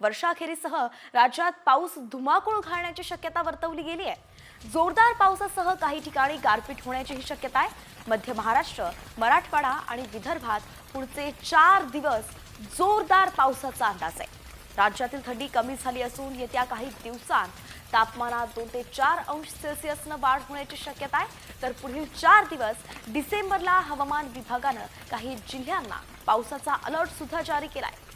वर्षाखेरीसह राज्यात पाऊस धुमाकूळ घालण्याची शक्यता वर्तवली गेली आहे. जोरदार पावसासह काही ठिकाणी गारपीट होण्याचीही शक्यता आहे. मध्य महाराष्ट्र मराठवाडा आणि विदर्भात पुढचे चार दिवस जोरदार पावसाचा अंदाज आहे. राज्यातील थंडी कमी झाली असून येत्या काही दिवसांत तापमानात दोन ते चार अंश सेल्सिअसनं वाढ होण्याची शक्यता आहे. तर पुढील चार दिवस डिसेंबरला हवामान विभागानं काही जिल्ह्यांना पावसाचा अलर्ट सुद्धा जारी आहे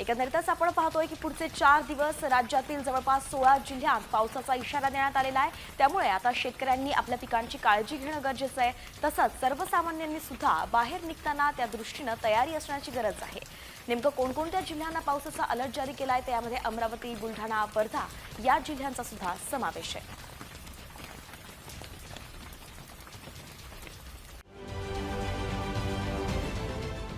एकंदरीतच आपण पाहतोय की पुढचे चार दिवस राज्यातील जवळपास सोळा जिल्ह्यात पावसाचा इशारा देण्यात आलेला आहे. त्यामुळे आता शेतकऱ्यांनी आपल्या पिकांची काळजी घेणं गरजेचं आहे. तसंच सर्वसामान्यांनी सुद्धा बाहेर निघताना त्या दृष्टीनं तयारी असण्याची गरज आहे. नेमकं कोणकोणत्या जिल्ह्यांना पावसाचा अलर्ट जारी केला आहे त्यामध्ये अमरावती बुलढाणा वर्धा या जिल्ह्यांचा सुद्धा समावेश आहे.